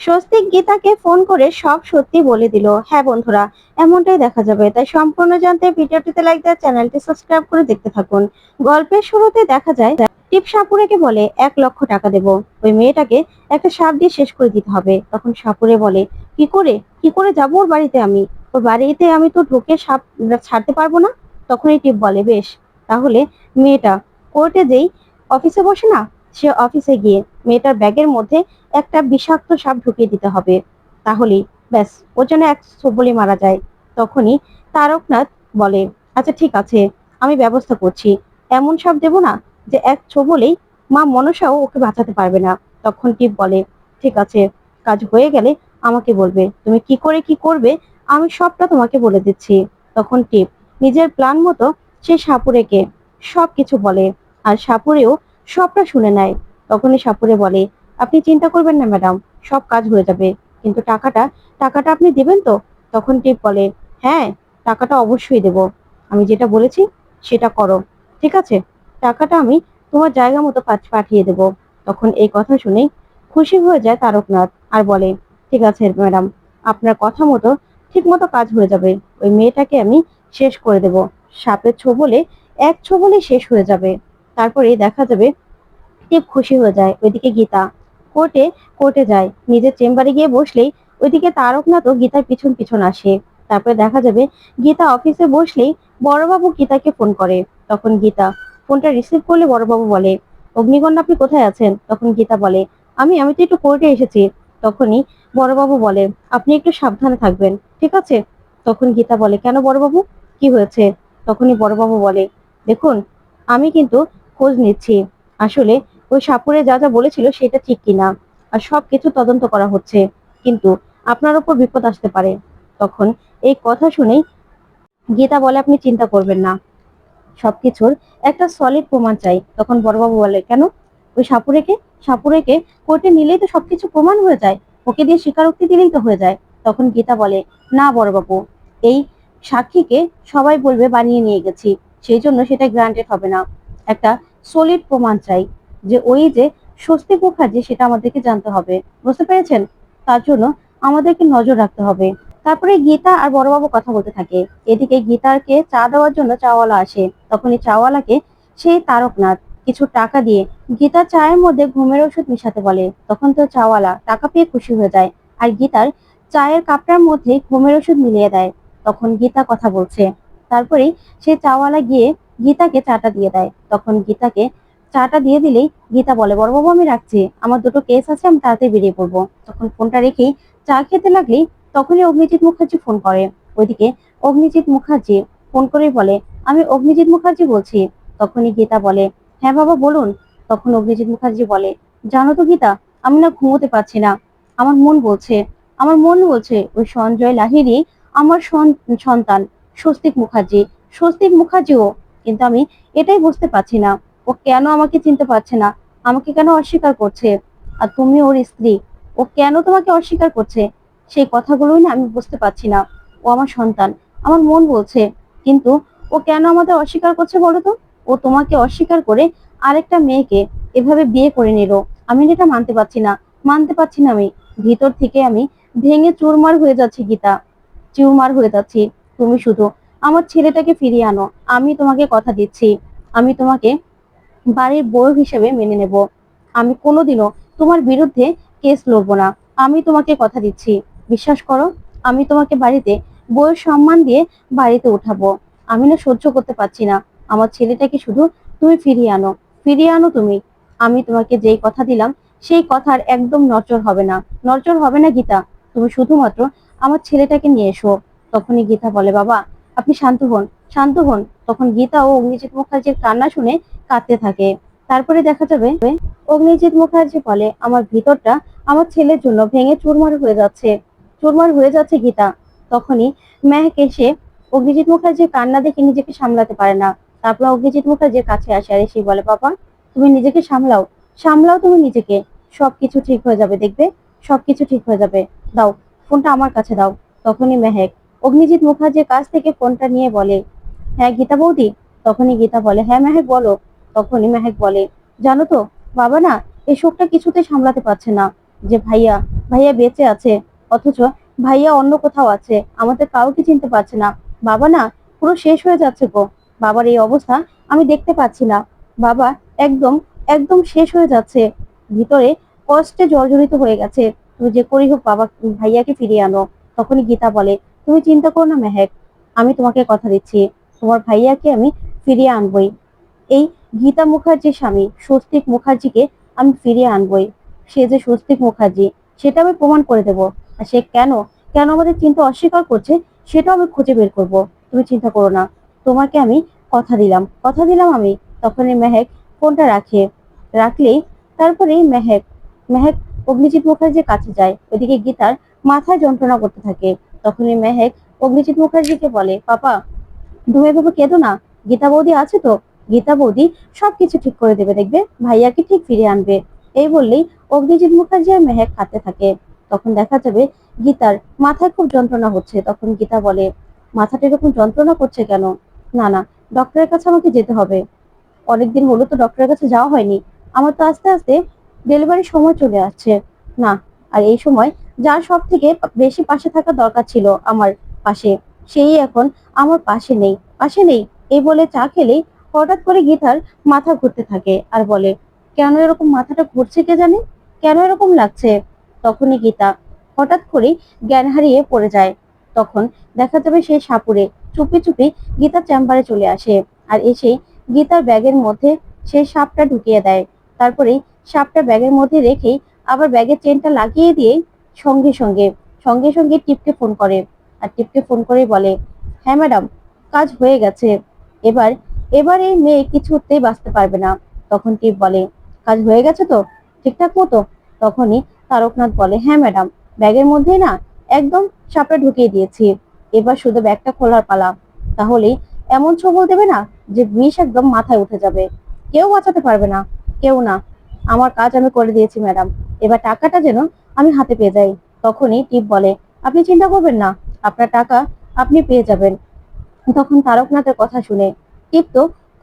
Swastik গীতাকে phone করে সব সত্যি বলে দিল। হ্যাঁ বন্ধুরা, এমনটাই দেখা যাবে। তাই সম্পূর্ণ জানতে ভিডিওটিতে লাইক দেওয়া, চ্যানেলটি সাবস্ক্রাইব করে দেখতে থাকুন। গল্পের শুরুতে দেখা যায়, টিপ সাপুরেকে বলে, এক লক্ষ টাকা দেব। ওই মেয়েটাকে একটা সাপ দিয়ে শেষ করে দিতে হবে। তখন সাপুরে বলে, কি করে? কি করে যাব ওর বাড়িতে আমি? ওর বাড়িতে আমি তো ঢুকে সাপ ছাড়তে পারব না? তখনই টিপ বলে, বেশ, তাহলে মেয়েটা কোর্টে যেই অফিসে বসে না, সে অফিসে গিয়ে মেয়েটার ব্যাগের মধ্যে একটা বিষাক্ত সাপ ঢুকিয়ে দিতে হবে। তাহলেই ব্যাস ও যেন এক সবলে মারা যায়। তখনই তারকনাথ বলে আচ্ছা ঠিক আছে, আমি ব্যবস্থা করছি। এমন সাপ দেব না যে এক ছোবলেই মা মনসাও ওকে বাঁচাতে পারবে না। তখন টিপ বলে, ঠিক আছে, কাজ হয়ে গেলে আমাকে বলবে। তুমি কি করে কি করবে, আমি সবটা তোমাকে বলে দিচ্ছি। তখন টিপ নিজের প্ল্যান মতো সে সাপুরেকে সব কিছু বলে, আর সাপুরেও সবটা শুনে নেয়। তখনই সাপুরে বলে, আপনি চিন্তা করবেন না, ম্যাডাম, সব কাজ হয়ে যাবে। কিন্তু টাকাটা টাকাটা আপনি দেবেন তো? তখন টিপ বলে হ্যাঁ টাকাটা অবশ্যই দেব। আমি যেটা বলেছি, সেটা করো। ঠিক আছে? টাকাটা আমি তোমার জায়গা মতো পাঠ- পাঠিয়ে দেব। তখন এই কথা শুনে খুশি হয়ে যায় তারকনাথ আর বলে, ঠিক আছে, ম্যাডাম, আপনার কথা মতো ঠিক মতো কাজ হয়ে যাবে। ওই মেয়েটাকে আমি শেষ করে দেব। সাপের ছোবলে, এক ছোবলে শেষ হয়ে যাবে। তারপরে দেখা যাবে টিপ খুশি হয়ে যায়। ওইদিকে গীতা, কোর্টে কোর্টে যায়। নিজের চেম্বারে গিয়ে বসলেই ওইদিকে তারকনাথও গীতার পিছন পিছন আসে। তারপরে দেখা যাবে গীতা অফিসে বসলেই বড়বাবু গীতাকে ফোন করে। তখন গীতা ফোনটা রিসিভ করলে বড়বাবু বলে অগ্নিকন্যা আপনি কোথায় আছেন? তখন গীতা বলে, আমি আমি তো একটু কোর্টে এসেছি। তখনই বড়বাবু বলে, আপনি একটু সাবধানে থাকবেন, ঠিক আছে? তখন গীতা বলে, কেন বড়বাবু? কি হয়েছে? তখনই বড়বাবু বলে, দেখুন, আমি কিন্তু খোঁজ নিচ্ছি। আসলে ওই সাপুরে যা যা বলেছিল সেটা ঠিক কিনা? আর সবকিছু তদন্ত করা হচ্ছে। কিন্তু আপনার উপর বিপদ আসতে পারে। তখন এই কথা শুনেই গীতা বলে, আপনি চিন্তা করবেন না। সবকিছুর একটা সলিড প্রমাণ চাই। তখন বড়বাবু বলে, কেন? ওই সাপুরেকে? সাপুরেকে কোর্টে নিলেই তো সবকিছু প্রমাণ হয়ে যায়। ওকে দিয়ে স্বীকারোক্তি দিলেই তো হয়ে যায়। তখন গীতা বলে, না বড়বাবু, এই সাক্ষীকে সবাই বলবে বানিয়ে নিয়ে গেছি। সেই জন্য সেটা গ্রান্টেড হবে না। একটা সলিড প্রমাণ চাই। যে ওই যে স্বস্তিক মুখার্জি সেটা আমাদেরকে জানতে হবে। বুঝতে পেরেছেন? তার জন্য আমাদেরকে নজর রাখতে হবে। তারপরে গীতা আর বড়বাবু কথা বলতে থাকে। এদিকে গীতারকে চা দেওয়ার জন্য চাওয়ালা আসে। তখন এই চাওয়ালাকে সেই তারকনাথ কিছু টাকা দিয়ে গীতার চায়ের মধ্যে ঘুমের ওষুধ মিশাতে বলে। তখন তো চাওয়ালা টাকা পেয়ে খুশি হয়ে যায় আর গীতার চায়ের কাপটার মধ্যে ঘুমের ওষুধ মিলিয়ে দেয়। তখন গীতা কথা বলছে। তারপরেই সে চাওয়ালা গিয়ে গীতাকে চাটা দিয়ে দেয়। তখন গীতাকে চাটা দিয়ে দিলেই গীতা বলে বড়বাবু আমি রাখছি। আমার দুটো কেস আছে, আমি তাড়াতাড়ি বেরিয়ে পড়ব। তখন ফোনটা রেখেই চা খেতে লাগলেই তখনই অগ্নিজিৎ মুখার্জি ফোন করে। ওইদিকে অগ্নিজিৎ মুখার্জি ফোন করে বলে, আমি অগ্নিজিৎ মুখার্জি বলছি। তখনই গীতা বলে হ্যাঁ বাবা, বলুন। তখন অগ্নিজিৎ মুখার্জি বলে, জানো তো গীতা, আমি না ঘুমোতে পারছি না। আমার মন বলছে, আমার মন বলছে, ওই সঞ্জয় লাহিরি আমার সন্তান, স্বস্তিক মুখার্জি, স্বস্তিক মুখার্জিও। কিন্তু আমি এটাই বুঝতে পারছি না। ও কেন আমাকে চিনতে পারছে না? আমাকে কেন অস্বীকার করছে? আর তুমি ওর স্ত্রী, ও কেন তোমাকে অস্বীকার করছে? সেই কথাগুলোই না আমি বুঝতে পারছি না। ও আমার সন্তান, আমার মন বলছে। কিন্তু ও কেন আমাদের অস্বীকার করছে বলো তো? ও তোমাকে অস্বীকার করে আরেকটা মেয়েকে এভাবে বিয়ে করে নিল। আমি এটা মানতে পারছি না, মানতে পারছি না আমি। ভিতর থেকে আমি ভেঙে চুরমার হয়ে যাচ্ছি, গীতা। চুরমার হয়ে যাচ্ছি। তুমি শুধু আমার ছেলেটাকে ফিরিয়ে আনো। আমি তোমাকে কথা দিচ্ছি। আমি তোমাকে বাড়ির বউ হিসেবে মেনে নেব। আমি কোনোদিনও তোমার বিরুদ্ধে কেস লড়বো না। আমি তোমাকে কথা দিচ্ছি। বিশ্বাস করো, আমি তোমাকে বাড়িতে বউয়ের সম্মান দিয়ে বাড়িতে উঠাবো। আমি না সহ্য করতে পারছি না। আমার ছেলেটাকে শুধু তুমি ফিরিয়ে আনো। ফিরিয়ে আনো তুমি। আমি তোমাকে যেই কথা দিলাম, সেই কথার একদম নজর হবে না। নজর হবে না গীতা। তুমি শুধুমাত্র আমার ছেলেটাকে নিয়ে এসো। তখনই গীতা বলে, বাবা, আপনি শান্ত হন। শান্ত হন। তখন গীতা ও অগ্নিজিৎ মুখার্জির কান্না শুনে কাঁদতে থাকে। তারপরে দেখা যাবে, অগ্নিজিৎ মুখার্জি বলে, আমার ভিতরটা আমার ছেলের জন্য ভেঙে চুরমার হয়ে যাচ্ছে। চুরমার হয়ে যাচ্ছে গীতা। তখনই মেহক এসে অগ্নিজিৎ মুখার্জির কান্না দেখে নিজেকে সামলাতে পারে না। তারপর অগ্নিজিৎ মুখার্জির কাছে আসে আর এসে বলে, বাবা, তুমি নিজেকে সামলাও। সামলাও তুমি নিজেকে। সবকিছু ঠিক হয়ে যাবে, দেখবে? সবকিছু ঠিক হয়ে যাবে। দাও, ফোনটা আমার কাছে দাও। তখনই মেহেক অগ্নিজিৎ মুখার্জির কাছ থেকে ফোনটা নিয়ে বলে হ্যাঁ গীতা বৌদি? তখনই গীতা বলে হ্যাঁ মেহেক, বলো। তখনই মেহেক বলে, জানো তো, বাবা না, এই শোকটা কিছুতে সামলাতে পারছে না। যে ভাইয়া ভাইয়া বেঁচে আছে, অথচ ভাইয়া অন্য কোথাও আছে, আমাদের কাউকে চিনতে পারছে না। বাবা না, পুরো শেষ হয়ে যাচ্ছে গো। বাবার এই অবস্থা আমি দেখতে পাচ্ছি না। বাবা একদম একদম শেষ হয়ে যাচ্ছে। ভিতরে কষ্টে জর্জরিত হয়ে গেছে। তুমি যে করি হোক বাবা, ভাইয়াকে ফিরিয়ে আনো। তখনই গীতা বলে, তুমি চিন্তা করো না, মেহেক। আমি তোমাকে কথা দিচ্ছি। তোমার ভাইয়াকে আমি ফিরিয়ে আনবই। এই গীতা মুখার্জির স্বামী, স্বস্তিক মুখার্জিকে আমি ফিরিয়ে আনবই। সে যে স্বস্তিক মুখার্জি, সেটা আমি প্রমাণ করে দেব। আর সে কেন কেন আমাদের চিন্তা অস্বীকার করছে, সেটাও আমি খুঁজে বের করব। তুমি চিন্তা করো না। তোমাকে আমি কথা দিলাম। কথা দিলাম আমি। তখনই মেহেক ফোনটা রাখে। রাখলেই তারপরেই মেহেক মেহেক অগ্নিজিৎ মুখার্জির কাছে যায়। ওইদিকে গীতার মাথায় যন্ত্রণা করতে থাকে। তখনই মেহেক অগ্নিজিৎ মুখার্জিকে বলে, পাপা তুমি এভাবে কেঁদো না। গীতা বৌদি আছে তো? গীতা বৌদি সবকিছু ঠিক করে দেবে, দেখবে? ভাইয়াকে ঠিক ফিরে আনবে। এই বললেই অগ্নিজিৎ মুখার্জি আর মেহেক খাতে থাকে। তখন দেখা যাবে গীতার মাথায় খুব যন্ত্রণা হচ্ছে। তখন গীতা বলে, মাথাটা এরকম যন্ত্রণা করছে কেন? না না ডক্টরের কাছে আমাকে যেতে হবে। অনেকদিন হলো তো ডক্টরের কাছে যাওয়া হয়নি। আমার তো আস্তে আস্তে ডেলিভারির সময় চলে আসছে। না, আর এই সময় যার সব থেকে বেশি পাশে থাকা দরকার ছিল আমার পাশে। সেই এখন আমার পাশে নেই পাশে নেই। এই বলে চা খেলেই হঠাৎ করে গীতার মাথা ঘুরতে থাকে আর বলে, কেন এরকম মাথাটা ঘুরছে কে জানে? কেন এরকম লাগছে? তখনই গীতা হঠাৎ করে জ্ঞান হারিয়ে পড়ে যায়। তখন দেখা যাবে সেই সাপুরে চুপি চুপি গীতার চেম্বারে চলে আসে আর এসে গীতার ব্যাগের মধ্যে সেই সাপটা ঢুকিয়ে দেয়। তারপরে সাপটা ব্যাগের মধ্যে রেখেই আবার ব্যাগের চেনটা লাগিয়ে দিয়ে সঙ্গে সঙ্গে সঙ্গে সঙ্গে টিপকে ফোন করে। আর টিপকে ফোন করে বলে হ্যাঁ ম্যাডাম, কাজ হয়ে গেছে। এবার এবার এই মেয়ে কিছুতেই বাঁচতে পারবে না। তখন টিপ বলে, কাজ হয়ে গেছে তো? ঠিকঠাক মতো? তখনই তারকনাথ বলে হ্যাঁ ম্যাডাম, ব্যাগের মধ্যে না একদম সাপটা ঢুকিয়ে দিয়েছি। এবার শুধু ব্যাগটা খোলার পালা। তাহলেই এমন ছবল দেবে না যে বিষ একদম মাথায় উঠে যাবে। কেউ বাঁচাতে পারবে না, কেউ না। আমার কাজ আমি করে দিয়েছি ম্যাডাম। এবার টাকাটা যেন আমি হাতে পেয়ে যাই। তখনই টিপ বলে, আপনি চিন্তা করবেন না। আপনার টাকা আপনি পেয়ে যাবেন। তখন তারকনাথের কথা শুনে টিপ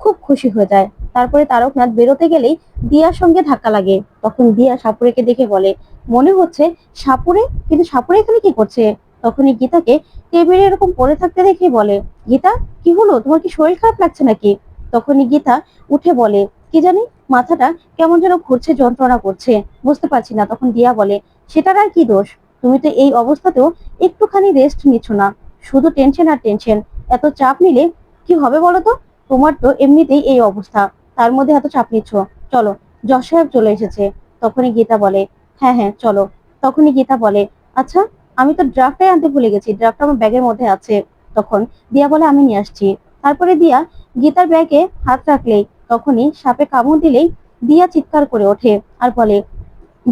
খুব খুশি হয়ে যায়। তারপরে তারকনাথ বেরোতে গেলেই দিয়ার সঙ্গে ধাক্কা লাগে। তখন দিয়া সাপুরেকে দেখে বলে, মনে হচ্ছে সাপুরে, কিন্তু সাপুরে এখানে কি করছে? তখনই গীতাকে টেবিলে এরকম পড়ে থাকতে দেখে বলে, গীতা, কি হলো? তোমার কি শরীর খারাপ লাগছে নাকি? তখনই গীতা উঠে বলে, কি জানি, মাথাটা কেমন যেন ঘুরছে, যন্ত্রণা করছে, বুঝতে পারছি না। তখন দিয়া বলে, সেটার আর কি দোষ? তুমি তো এই অবস্থাতেও একটুখানি রেস্ট নিচ্ছ না। শুধু টেনশন আর টেনশন এত চাপ নিলে কি হবে বলো তো তোমার তো এমনিতেই এই অবস্থা। তার মধ্যে এত চাপ নিচ্ছ। চলো, যশ সাহেব চলে এসেছে। তখনই গীতা বলে হ্যাঁ হ্যাঁ চলো। তখনই গীতা বলে আচ্ছা আমি তো ড্রাফটাই আনতে ভুলে গেছি। ড্রাফটা আমার ব্যাগের মধ্যে আছে। তখন দিয়া বলে, আমি নিয়ে আসছি। তারপরে দিয়া গীতার ব্যাগে হাত রাখলেই, তখনই সাপে কামড় দিলেই দিয়া চিৎকার করে ওঠে আর বলে,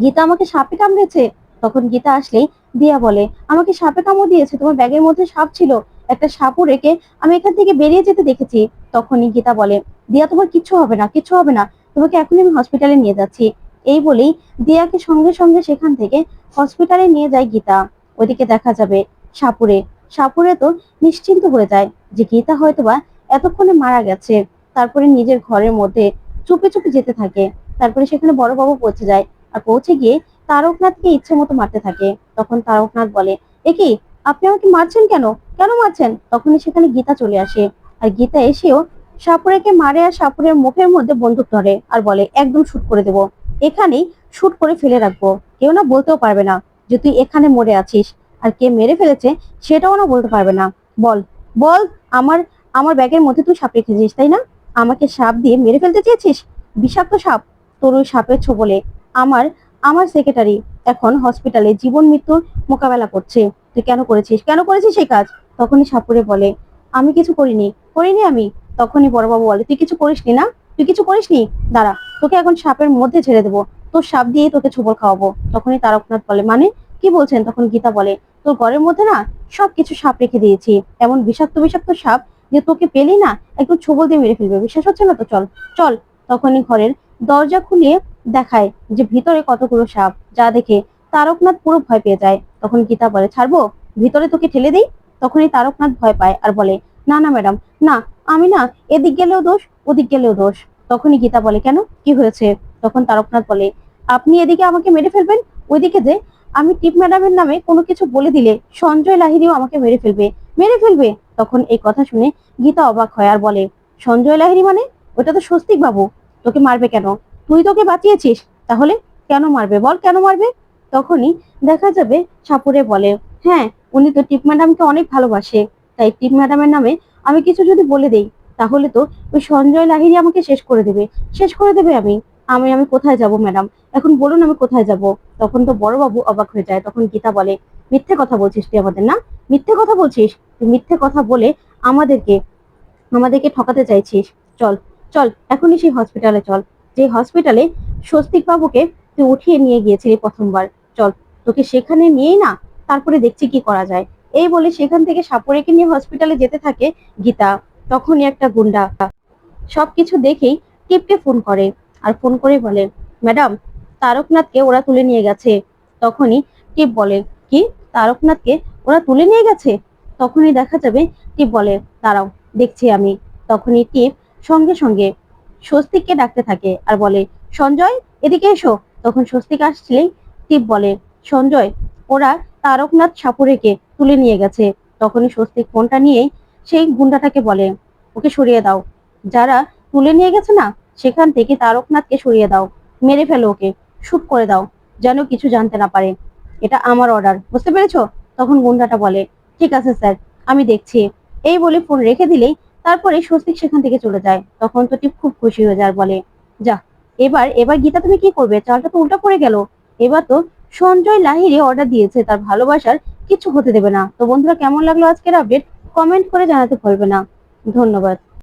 গীতা আমাকে সাপে কামড়েছে? তখন গীতা আসলেই দিয়া বলে, আমাকে সাপে কামড় দিয়েছে, তোমার ব্যাগের মধ্যে সাপ ছিল, একটা সাপও রেখে আমি এখান থেকে বেরিয়ে যেতে দেখেছি। তখনই গীতা বলে, দিয়া, তোমার কিচ্ছু হবে না, কিচ্ছু হবে না, তোমাকে এখনই আমি হসপিটালে নিয়ে যাচ্ছি। এই বলেই দিয়াকে সঙ্গে সঙ্গে সেখান থেকে হসপিটালে নিয়ে যায় গীতা। ওদিকে দেখা যাবে সাপুরে সাপুরে তো নিশ্চিন্ত হয়ে যায় যে গীতা হয়তোবা এতক্ষণে মারা গেছে। তারপরে নিজের ঘরের মধ্যে চুপে চুপে যেতে থাকে। তারপরে সেখানে বড়বাবু পৌঁছে যায়। আর পৌঁছে গিয়ে তারকনাথকে ইচ্ছে মতো মারতে থাকে। তখন তারকনাথ বলে, এ কি? আপনি আমাকে মারছেন কেন? কেন মারছেন? তখনই সেখানে গীতা চলে আসে। আর গীতা এসেও সাপুরেকে মারে আর সাপুরের মুখের মধ্যে বন্দুক ধরে আর বলে, একদম শুট করে দেবো। এখানেই শুট করে ফেলে রাখব। কেউ না বলতেও পারবে না যে তুই এখানে মরে আছিস। আর কে মেরে ফেলেছে সেটাও না বলতে পারবে না। বল বল, আমার আমার ব্যাগের মধ্যে তুই সাপ রেখেছিস, তাই না? আমাকে সাপ দিয়ে মেরে ফেলতে চেয়েছিস? বিষাক্ত সাপ, তোর ওই সাপের ছোবলে। আমার আমার সেক্রেটারি এখন হসপিটালে জীবন মৃত্যুর মোকাবেলা করছে। তুই কেন করেছিস? কেন করেছিস সেই কাজ? তখনই সাপুরে বলে, আমি কিছু করিনি। করিনি আমি? তখনই বড়বাবু বলে, তুই কিছু করিসনি না? তুই কিছু করিসনি? দাঁড়া, তোকে এখন সাপের মধ্যে ছেড়ে দেবো। তোর সাপ দিয়ে তোকে ছোবল খাওয়াবো। তখনই তারকনাথ বলে মানে? কি বলছেন? তখন গীতা বলে, তোর ঘরের মধ্যে না সব কিছু সাপ রেখে দিয়েছি। এমন বিষাক্ত বিষাক্ত সাপ যে তোকে পেলেই না একদম ছোবল দিয়ে মেরে ফেলবে। বিশ্বাস হচ্ছে না তো? চল চল। তখনই ঘরের দরজা খুলিয়ে দেখায় যে ভিতরে কতগুলো সাপ, যা দেখে তারকনাথ পুরো ভয় পেয়ে যায়। তখন গীতা বলে, ছাড়বো? ভিতরে তোকে ঠেলে দেই? তখনই তারকনাথ ভয় পায় আর বলে, না না, ম্যাডাম, না, আমি না, এদিক গেলেও দোষ, ওদিক গেলেও দোষ। তখনই গীতা বলে, কেন? কি হয়েছে? তখন তারকনাথ বলে, আপনি এদিকে আমাকে মেরে ফেলবেন? ওইদিকে যে, আমি টিপ ম্যাডামের নামে কোনো কিছু বলে দিলে সঞ্জয় লাহিড়িও আমাকে মেরে ফেলবে মেরে ফেলবে। তখন এই কথা শুনে গীতা অবাক হয় আর বলে, সঞ্জয় লাহিড়ি মানে? ওটা তো স্বস্তিক বাবু, তোকে মারবে কেন? তুই তোকে বাঁচিয়েছিস, তাহলে কেন মারবে? বল কেন মারবে? তখনই দেখা যাবে সাপুরে বলে হ্যাঁ উনি তো টিপ ম্যাডামকে অনেক ভালোবাসে। তাই টিপ ম্যাডামের নামে আমি কিছু যদি বলে দেই, তাহলে তো ওই সঞ্জয় লাহিড়ি আমাকে শেষ করে দেবে। শেষ করে দেবে আমি। আমি আমি কোথায় যাব, ম্যাডাম? এখন বলুন আমি কোথায় যাব? তখন তো বড়বাবু অবাক হয়ে যায়। তখন গীতা বলে, মিথ্যে কথা বলছিস তুই আমাদের, না? মিথ্যে কথা বলছিস? তুই মিথ্যে কথা বলে আমাদেরকে আমাদেরকে ঠকাতে চাইছিস। চল চল, এখনই সেই হসপিটালে চল। যে হসপিটালে স্বস্তিক বাবুকে তুই উঠিয়ে নিয়ে গিয়েছিলি প্রথমবার। চল, তোকে সেখানে নিয়েই না, তারপরে দেখছি কি করা যায়। এই বলে সেখান থেকে সাপরেকে নিয়ে হসপিটালে যেতে থাকে গীতা। তখনই একটা গুন্ডা সবকিছু দেখেই টিপকে ফোন করে আর ফোন করে বলে, ম্যাডাম, তারকনাথকে ওরা তুলে নিয়ে গেছে। তখনই টিপ বলে, কি? তারকনাথকে ওরা তুলে নিয়ে গেছে? তখনই দেখা যাবে টিপ বলে, দাঁড়াও, দেখছি আমি। তখনই টিপ সঙ্গে সঙ্গে স্বস্তিককে ডাকতে থাকে আর বলে, সঞ্জয়, এদিকে এসো। তখন স্বস্তিক আসছিলেই টিপ বলে, সঞ্জয়, ওরা তারকনাথ সাপুরেকে তুলে নিয়ে গেছে। তখনই স্বস্তিক ফোনটা নিয়েই সেই গুন্ডাটাকে বলে, ওকে সরিয়ে দাও। যারা তুলে নিয়ে গেছে না, সেখান থেকে তারকনাথকে সরিয়ে দাও। মেরে ফেলো ওকে। শুট করে দাও, যেন কিছু জানতে না পারে। এটা আমার অর্ডার বুঝতে পেরেছ? তখন গুন্ডাটা বলে, ঠিক আছে, স্যার, আমি দেখছি। এই বলে ফোন রেখে দিলেই তারপরে স্বস্তিক সেখান থেকে চলে যায়। তখন তো টিপ খুব খুশি হয়ে যায় বলে, যা, এবার এবার গীতা তুমি কি করবে? চালটা তো উল্টা পড়ে গেল। এবার তো সঞ্জয় লাহিরে অর্ডার দিয়েছে, তার ভালোবাসার কিছু হতে দেবে না। তো বন্ধুরা, কেমন লাগল আজকের আপডেট কমেন্ট করে জানাতে ভুলবে না। ধন্যবাদ।